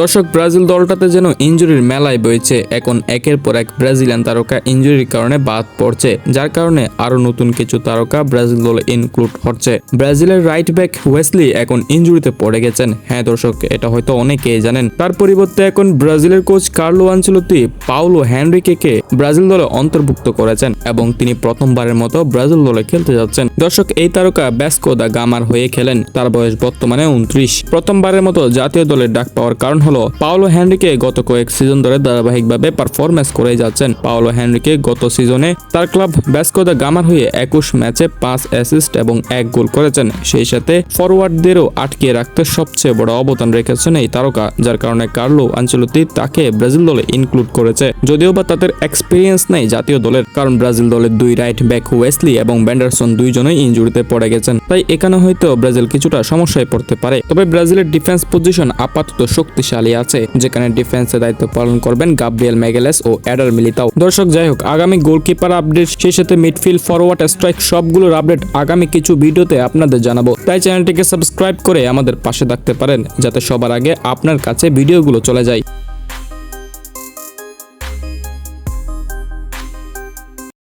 দর্শক, ব্রাজিল দলটাতে যেন ইঞ্জুরির মেলায় বইছে। এখন একের পর এক ব্রাজিলিয়ান তারকা ইঞ্জুরির কারণে বাদ পড়ছে, যার কারণে আরও নতুন কিছু তারকা ব্রাজিল দলে ইনক্লুড হচ্ছে। ব্রাজিলের রাইট ব্যাক ওয়েসলি এখন ইঞ্জুরিতে পড়ে গেছেন। হ্যাঁ দর্শক, এটা হয়তো অনেকেই জানেন। তার পরিবর্তে এখন ব্রাজিলের কোচ কার্লো আঞ্চলতি পাউলো হ্যানরিকে ব্রাজিল দলে অন্তর্ভুক্ত করেছেন এবং তিনি প্রথমবারের মতো ব্রাজিল দলে খেলতে যাচ্ছেন। দর্শক, এই তারকা ব্যাসকো দা গামার হয়ে খেলেন। তার বয়স বর্তমানে উনত্রিশ প্রথমবারের মতো জাতীয় দলের ডাক পাওয়ার কারণ হলো, পাওলো হেনরিকে গত কয়েক সিজন ধরে ধারাবাহিকভাবে পারফরমেন্স করে যাচ্ছেন। পাওলো হেনরিকে গত সিজনে তার ক্লাব ব্যাসকো দা গামার হয়ে একুশ ম্যাচে পাঁচ অ্যাসিস্ট এবং এক গোল করেছেন। সেই সাথে ফরওয়ার্ডদেরও আটকে রাখতে সবচেয়ে বড় অবদান রেখেছেন এই তারকা, যার কারণে কার্লো আঞ্চলতি তাকে ব্রাজিল দলে ইনক্লুড করেছে। যদিও বা তাদের এক্সপিরিয়েন্স নেই জাতীয় দলের, কারণ ব্রাজিল দলের দুই রাইট ব্যাক ওয়েসলি এবং ব্যান্ডারসন দুইজনেই ইনজুরিতে পড়ে গেছেন। তাই এখানে হয়তো ব্রাজিল কিছুটা সমস্যায় পড়তে পারে। তবে ব্রাজিলের ডিফেন্স পজিশন আপাতত শক্তিশালী। আছে, যেখানে ডিফেন্সের দায়িত্ব পালন করবেন গাব্রিয়েল ম্যাগেলেস ও অ্যাডার মিলিতাও দর্শক, যাই হোক, আগামী গোলকিপার আপডেট সেই সাথে মিডফিল্ড ফরওয়ার্ড স্ট্রাইক সবগুলোর আপডেট আগামী কিছু ভিডিওতে আপনাদের জানাব। তাই চ্যানেলটিকে সাবস্ক্রাইব করে আমাদের পাশে থাকতে পারেন, যাতে সবার আগে আপনার কাছে ভিডিওগুলো চলে যায়।